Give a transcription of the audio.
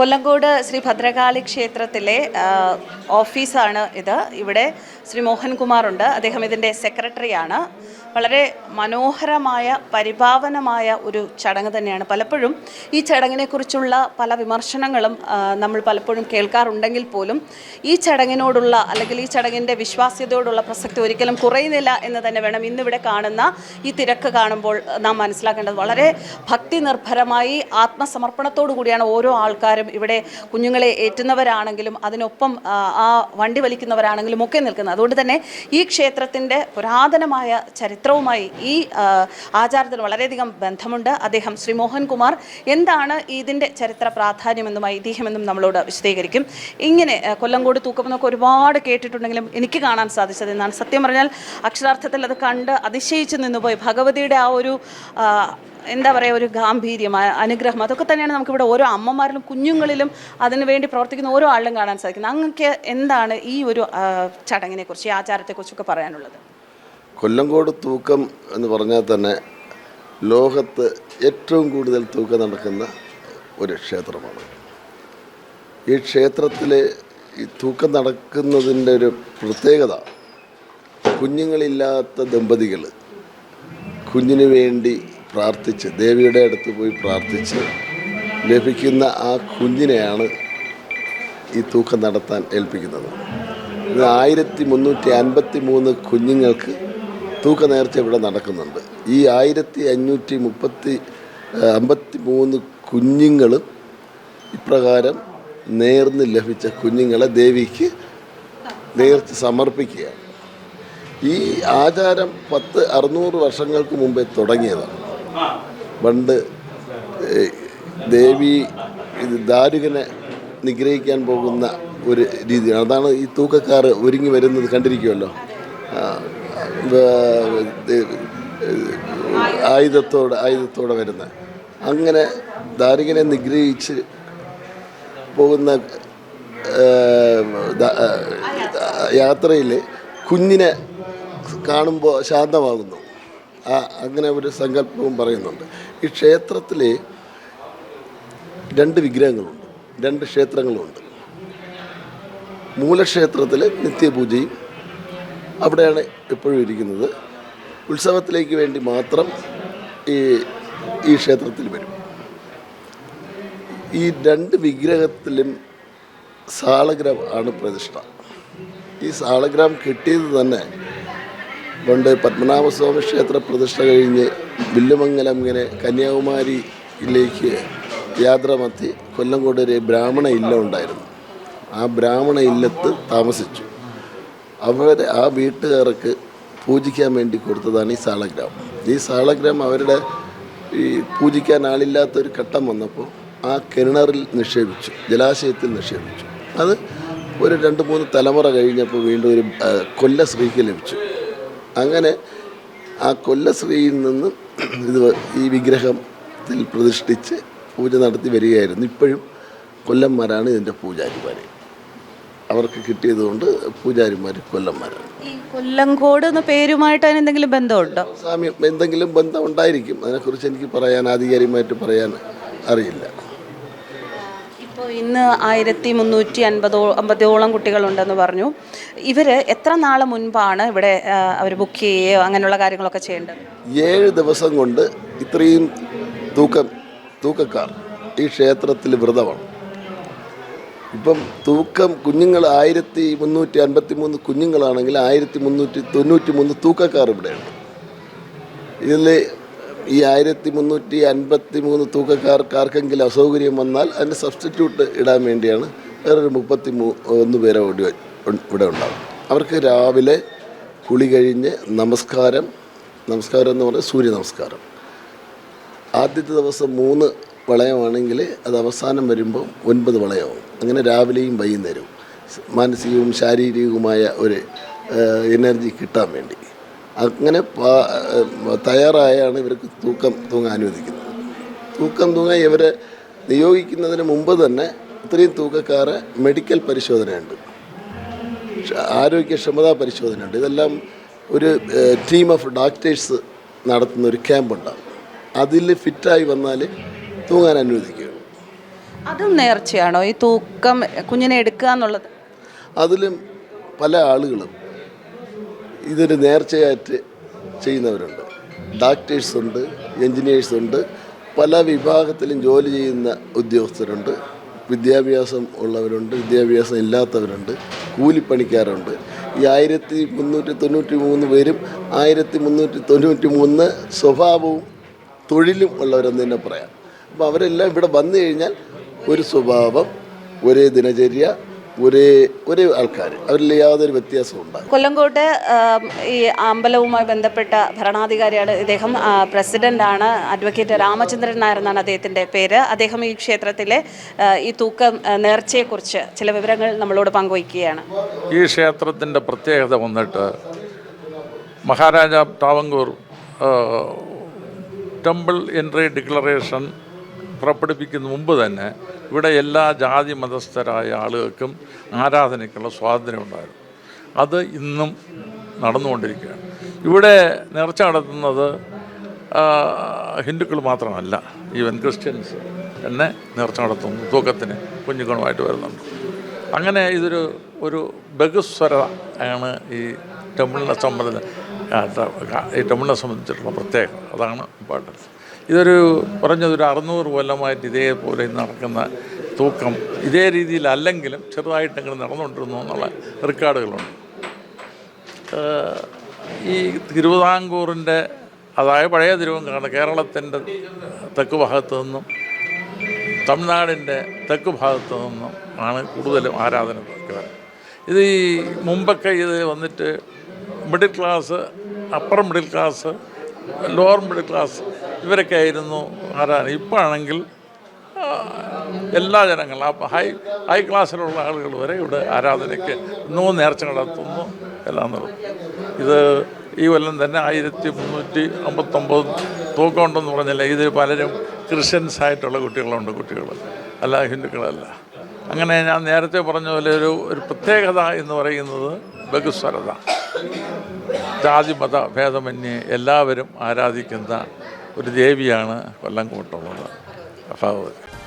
കൊല്ലങ്കോട് ശ്രീ ഭദ്രകാളി ക്ഷേത്രത്തിലെ ഓഫീസാണ് ഇത്. ഇവിടെ ശ്രീ മോഹൻകുമാറുണ്ട്. അദ്ദേഹം ഇതിന്റെ സെക്രട്ടറിയാണ്. വളരെ മനോഹരമായ പരിഭാവനമായ ഒരു ചടങ്ങ് തന്നെയാണ്. പലപ്പോഴും ഈ ചടങ്ങിനെക്കുറിച്ചുള്ള പല വിമർശനങ്ങളും നമ്മൾ പലപ്പോഴും കേൾക്കാറുണ്ടെങ്കിൽ പോലും ഈ ചടങ്ങിനോടുള്ള അല്ലെങ്കിൽ ഈ ചടങ്ങിന്റെ വിശ്വാസ്യതയോടുള്ള പ്രസക്തി ഒരിക്കലും കുറയുന്നില്ല എന്ന് തന്നെ വേണം ഇന്നിവിടെ കാണുന്ന ഈ തിരക്ക് കാണുമ്പോൾ നാം മനസ്സിലാക്കേണ്ടത്. വളരെ ഭക്തി നിർഭരമായി ആത്മസമർപ്പണത്തോടു കൂടിയാണ് ഓരോ ആൾക്കാരും ഇവിടെ കുഞ്ഞുങ്ങളെ ഏറ്റുന്നവരാണെങ്കിലും അതിനൊപ്പം ആ, വണ്ടി വലിക്കുന്നവരാണെങ്കിലും ഒക്കെ നിൽക്കുന്നത്. അതുകൊണ്ട് തന്നെ ഈ ക്ഷേത്രത്തിന്റെ പുരാതനമായ ചരിത്രവുമായി ഈ ആചാരത്തിൽ വളരെയധികം ബന്ധമുണ്ട്. അദ്ദേഹം ശ്രീ മോഹൻകുമാർ എന്താണ് ഇതിന്റെ ചരിത്ര പ്രാധാന്യമെന്നും ഐതിഹ്യമെന്നും നമ്മളോട് വിശദീകരിക്കും. ഇങ്ങനെ കൊല്ലംകോട് തൂക്കമെന്നൊക്കെ ഒരുപാട് കേട്ടിട്ടുണ്ടെങ്കിലും എനിക്ക് കാണാൻ സാധിച്ചത് എന്നാണ് സത്യം പറഞ്ഞാൽ അക്ഷരാർത്ഥത്തിൽ അത് കണ്ട് അതിശയിച്ച് നിന്നുപോയി. ഭഗവതിയുടെ ആ ഒരു എന്താ പറയുക ഒരു ഗാംഭീര്യം അനുഗ്രഹം അതൊക്കെ തന്നെയാണ് നമുക്കിവിടെ ഓരോ അമ്മമാരിലും കുഞ്ഞുങ്ങളിലും അതിനു വേണ്ടി പ്രവർത്തിക്കുന്ന ഓരോ ആളിലും കാണാൻ സാധിക്കുന്നത്. അങ്ങക്ക് എന്താണ് ഈ ഒരു ചടങ്ങിനെക്കുറിച്ച് ഈ ആചാരത്തെക്കുറിച്ചൊക്കെ പറയാനുള്ളത്? കൊല്ലങ്കോട് തൂക്കം എന്ന് പറഞ്ഞാൽ തന്നെ ലോകത്ത് ഏറ്റവും കൂടുതൽ തൂക്കം നടക്കുന്ന ഒരു ക്ഷേത്രമാണ്. ഈ ക്ഷേത്രത്തിൽ ഈ തൂക്കം നടക്കുന്നതിന്റെ ഒരു പ്രത്യേകത കുഞ്ഞുങ്ങളില്ലാത്ത ദമ്പതികൾ കുഞ്ഞിന് വേണ്ടി പ്രാർത്ഥിച്ച് ദേവിയുടെ അടുത്ത് പോയി പ്രാർത്ഥിച്ച് ലഭിക്കുന്ന ആ കുഞ്ഞിനെയാണ് ഈ തൂക്കം നടത്താൻ ഏൽപ്പിക്കുന്നത്. ഇത് ആയിരത്തി മുന്നൂറ്റി അൻപത്തി മൂന്ന് കുഞ്ഞുങ്ങൾക്ക് തൂക്ക നേർച്ച ഇവിടെ നടക്കുന്നുണ്ട്. ഈ ആയിരത്തി അഞ്ഞൂറ്റി മുപ്പത്തി അമ്പത്തി മൂന്ന് കുഞ്ഞുങ്ങളും ഇപ്രകാരം നേർന്ന് ലഭിച്ച കുഞ്ഞുങ്ങളെ ദേവിക്ക് നേർച്ച് സമർപ്പിക്കുകയാണ്. ഈ ആചാരം പത്ത് അറുന്നൂറ് വർഷങ്ങൾക്ക് മുമ്പേ തുടങ്ങിയതാണ്. പണ്ട് ദേവി ഇത് ദാരുകനെ നിഗ്രഹിക്കാൻ പോകുന്ന ഒരു രീതിയാണ്. അതാണ് ഈ തൂക്കക്കാർ ഒരുങ്ങി വരുന്നത് കണ്ടിരിക്കുമല്ലോ ആയുധത്തോടെ ആയുധത്തോടെ വരുന്ന. അങ്ങനെ ദാരികനെ നിഗ്രഹിച്ച് പോകുന്ന യാത്രയിൽ കുഞ്ഞിനെ കാണുമ്പോൾ ശാന്തമാകുന്നു. ആ അങ്ങനെ ഒരു സങ്കല്പവും പറയുന്നുണ്ട്. ഈ ക്ഷേത്രത്തിൽ രണ്ട് വിഗ്രഹങ്ങളുണ്ട്. രണ്ട് ക്ഷേത്രങ്ങളുണ്ട്. മൂലക്ഷേത്രത്തിൽ നിത്യപൂജയും അവിടെയാണ് എപ്പോഴും ഇരിക്കുന്നത്. ഉത്സവത്തിലേക്ക് വേണ്ടി മാത്രം ഈ ഈ ക്ഷേത്രത്തിൽ വരും. ഈ രണ്ട് വിഗ്രഹത്തിലും സാളഗ്രാം ആണ് പ്രതിഷ്ഠ. ഈ സാളഗ്രാം കിട്ടിയത് തന്നെ പണ്ട് പത്മനാഭസ്വാമി ക്ഷേത്ര പ്രതിഷ്ഠ കഴിഞ്ഞ് വില്ലുമംഗലം ഇങ്ങനെ കന്യാകുമാരിയിലേക്ക് യാത്ര മത്തി കൊല്ലംകോട് ഒരു ബ്രാഹ്മണ ഇല്ലം ഉണ്ടായിരുന്നു. ആ ബ്രാഹ്മണ ഇല്ലത്ത് താമസിച്ചു. അവരെ ആ വീട്ടുകാർക്ക് പൂജിക്കാൻ വേണ്ടി കൊടുത്തതാണ് ഈ സാളഗ്രാം ഈ സാളഗ്രാം അവരുടെ ഈ പൂജിക്കാൻ ആളില്ലാത്തൊരു ഘട്ടം വന്നപ്പോൾ ആ കിണറിൽ നിക്ഷേപിച്ചു ജലാശയത്തിൽ നിക്ഷേപിച്ചു. അത് ഒരു രണ്ട് മൂന്ന് തലമുറ കഴിഞ്ഞപ്പോൾ വീണ്ടും ഒരു കൊല്ല കൊല്ലശ്രീക്ക് ലഭിച്ചു. അങ്ങനെ ആ കൊല്ലശ്രീയിൽ നിന്ന് ഇത് ഈ വിഗ്രഹത്തിൽ പ്രതിഷ്ഠിച്ച് പൂജ നടത്തി വരികയായിരുന്നു. ഇപ്പോഴും കൊല്ലന്മാരാണ് ഇതിന്റെ പൂജാരിമാർ അവർക്ക് കിട്ടിയതുകൊണ്ട് പൂജാരിമാർ കൊല്ലന്മാരാണ് ഈ കൊല്ലങ്കോട് എന്ന പേരുമായിട്ട് അതിനെന്തെങ്കിലും ബന്ധമുണ്ടോ? സാമ്യം എന്തെങ്കിലും ബന്ധം ഉണ്ടായിരിക്കും അതിനെക്കുറിച്ച് എനിക്ക് പറയാൻ ആധികാരികമായിട്ട് പറയാൻ അറിയില്ല. ഇപ്പോൾ ഇന്ന് ആയിരത്തി മുന്നൂറ്റി അൻപതോ അമ്പതോളം കുട്ടികളുണ്ടെന്ന് പറഞ്ഞു. ഇവർ എത്ര നാൾ മുൻപാണ് ഇവിടെ അവർ ബുക്ക് ചെയ്യുകയോ അങ്ങനെയുള്ള കാര്യങ്ങളൊക്കെ ചെയ്യേണ്ടത്? ഏഴ് ദിവസം കൊണ്ട് ഇത്രയും തൂക്കം തൂക്കക്കാർ ഈ ക്ഷേത്രത്തിൽ വ്രതമാണ്. ഇപ്പം തൂക്കം കുഞ്ഞുങ്ങൾ ആയിരത്തി മുന്നൂറ്റി അൻപത്തി മൂന്ന് കുഞ്ഞുങ്ങളാണെങ്കിൽ ആയിരത്തി മുന്നൂറ്റി തൊണ്ണൂറ്റി മൂന്ന് തൂക്കക്കാർ ഇവിടെയുണ്ട്. ഇതിൽ ഈ ആയിരത്തി മുന്നൂറ്റി അൻപത്തി മൂന്ന് തൂക്കക്കാർക്ക് ആർക്കെങ്കിലും അസൗകര്യം വന്നാൽ അതിന്റെ സബ്സ്റ്റിറ്റ്യൂട്ട് ഇടാൻ വേണ്ടിയാണ് വേറൊരു മുപ്പത്തി മൂ ഒന്ന് പേരെ ഇവിടെ ഇവിടെ ഉണ്ടാകും അവർക്ക് രാവിലെ കുളി കഴിഞ്ഞ് നമസ്കാരം നമസ്കാരം എന്ന് പറഞ്ഞാൽ സൂര്യ നമസ്കാരം. ആദ്യത്തെ ദിവസം മൂന്ന് വളയമാണെങ്കിൽ അത് അവസാനം വരുമ്പോൾ ഒൻപത് വളയമാവും അങ്ങനെ രാവിലെയും വൈകുന്നേരവും. മാനസികവും ശാരീരികവുമായ ഒരു എനർജി കിട്ടാൻ വേണ്ടി. അങ്ങനെ തയ്യാറായാണ് ഇവർക്ക് തൂക്കം തൂങ്ങാൻ അനുവദിക്കുന്നത്. തൂക്കം തൂങ്ങാൻ ഇവരെ നിയോഗിക്കുന്നതിന് മുമ്പ് തന്നെ ഇത്രയും തൂക്കക്കാരെ മെഡിക്കൽ പരിശോധനയുണ്ട്. ക്ഷ- ആരോഗ്യക്ഷമതാ പരിശോധനയുണ്ട്. ഇതെല്ലാം ഒരു ടീം ഓഫ് ഡോക്ടേഴ്സ് നടത്തുന്ന ഒരു ക്യാമ്പ് ഉണ്ടാകും അതിൽ ഫിറ്റായി വന്നാൽ തൂങ്ങാൻ അനുവദിക്കുക അതും നേർച്ചയാണോ? ഈ തൂക്കം കുഞ്ഞിനെ എടുക്കുക എന്നുള്ളത്? അതിലും പല ആളുകളും ഇതൊരു നേർച്ചയായിട്ട് ചെയ്യുന്നവരുണ്ട്. ഡാക്ടേഴ്സ് ഉണ്ട് എൻജിനീയേഴ്സ് ഉണ്ട് പല വിഭാഗത്തിലും ജോലി ചെയ്യുന്ന ഉദ്യോഗസ്ഥരുണ്ട് വിദ്യാഭ്യാസം ഉള്ളവരുണ്ട് വിദ്യാഭ്യാസം ഇല്ലാത്തവരുണ്ട് കൂലിപ്പണിക്കാരുണ്ട്. ഈ ആയിരത്തി മുന്നൂറ്റി തൊണ്ണൂറ്റി മൂന്ന് പേരും ആയിരത്തി മുന്നൂറ്റി തൊണ്ണൂറ്റി മൂന്ന് സ്വഭാവവും തൊഴിലും ഉള്ളവരെന്ന് തന്നെ പറയാം. അപ്പോൾ അവരെല്ലാം ഇവിടെ വന്നു കഴിഞ്ഞാൽ ഒരു സ്വഭാവം ഒരേ ദിനചര്യ ഒരേ ഒരേ ആൾക്കാർ അവരിൽ യാതൊരു വ്യത്യാസവും ഉണ്ടാകും കൊല്ലങ്കോട്ട് ഈ അമ്പലവുമായി ബന്ധപ്പെട്ട ഭരണാധികാരിയാണ് ഇദ്ദേഹം. പ്രസിഡന്റ് പ്രസിഡന്റാണ് അഡ്വക്കേറ്റ് രാമചന്ദ്രൻ നായർ എന്നാണ് അദ്ദേഹത്തിന്റെ പേര്. അദ്ദേഹം ഈ ക്ഷേത്രത്തിലെ ഈ തൂക്കം നേർച്ചയെക്കുറിച്ച് ചില വിവരങ്ങൾ നമ്മളോട് പങ്കുവയ്ക്കുകയാണ്. ഈ ക്ഷേത്രത്തിന്റെ പ്രത്യേകത വന്നിട്ട് Maharaja Travancore temple entry declaration പുറപ്പെടുവിക്കുന്ന മുമ്പ് തന്നെ ഇവിടെ എല്ലാ ജാതി മതസ്ഥരായ ആളുകൾക്കും ആരാധനയ്ക്കുള്ള സ്വാതന്ത്ര്യം ഉണ്ടായിരുന്നു. അത് ഇന്നും നടന്നുകൊണ്ടിരിക്കുകയാണ്. ഇവിടെ നേർച്ച നടത്തുന്നത് ഹിന്ദുക്കൾ മാത്രമല്ല ഈവൻ ക്രിസ്ത്യൻസ് തന്നെ നേർച്ച നടത്തുന്നു. തൂക്കത്തിന് കുഞ്ഞുങ്ങളുമായിട്ട് വരുന്നുണ്ട്. അങ്ങനെ ഇതൊരു ഒരു ബഹുസ്വര ആണ് ഈ ടെമ്പിളിനെ സംബന്ധിച്ച് ഈ ടെമ്പിളിനെ സംബന്ധിച്ചിട്ടുള്ള പ്രത്യേകത. അതാണ് ഇമ്പോർട്ടൻസ് ഇതൊരു പറഞ്ഞതൊരു അറുന്നൂറ് കൊല്ലമായിട്ട് ഇതേപോലെ നടക്കുന്ന തൂക്കം ഇതേ രീതിയിലല്ലെങ്കിലും ചെറുതായിട്ടെങ്കിലും നടന്നുകൊണ്ടിരുന്നു എന്നുള്ള റെക്കോർഡുകളുണ്ട്. ഈ തിരുവിതാംകൂറിന്റെ അതായത് പഴയ തിരുവങ്കാണ് കേരളത്തിന്റെ തെക്ക് ഭാഗത്തു നിന്നും തമിഴ്നാടിന്റെ തെക്ക് ഭാഗത്തു നിന്നും ആണ് കൂടുതലും ആരാധന വരുന്നത് ഇത് ഈ മുമ്പൊക്കെ ഇത് വന്നിട്ട് middle class upper middle class lower middle class ഇവരൊക്കെ ആയിരുന്നു ആരാണ് ഇപ്പോഴാണെങ്കിൽ എല്ലാ ജനങ്ങളും ആ ഹൈ ഹൈ ക്ലാസ്സിലുള്ള ആളുകൾ വരെ ഇവിടെ ആരാധനയ്ക്ക് ഇന്നും നേർച്ച നടത്തുന്നു എല്ലാം നടത്തും ഇത് ഈ കൊല്ലം തന്നെ ആയിരത്തി മുന്നൂറ്റി അമ്പത്തൊമ്പത് തൂക്കമുണ്ടെന്ന് പറഞ്ഞില്ല? ഇതിൽ പലരും ക്രിസ്ത്യൻസ് ആയിട്ടുള്ള കുട്ടികളുണ്ട് കുട്ടികൾ. അല്ല ഹിന്ദുക്കളല്ല. അങ്ങനെ ഞാൻ നേരത്തെ പറഞ്ഞ പോലെ ഒരു ഒരു പ്രത്യേകത എന്ന് പറയുന്നത് ബഹുസ്വരത. ജാതി മത ഭേദമന്യേ എല്ലാവരും ആരാധിക്കുന്ന ഒരു ദേവിയാണ് കൊല്ലം കൂട്ടുള്ളത്. ഭഗവതി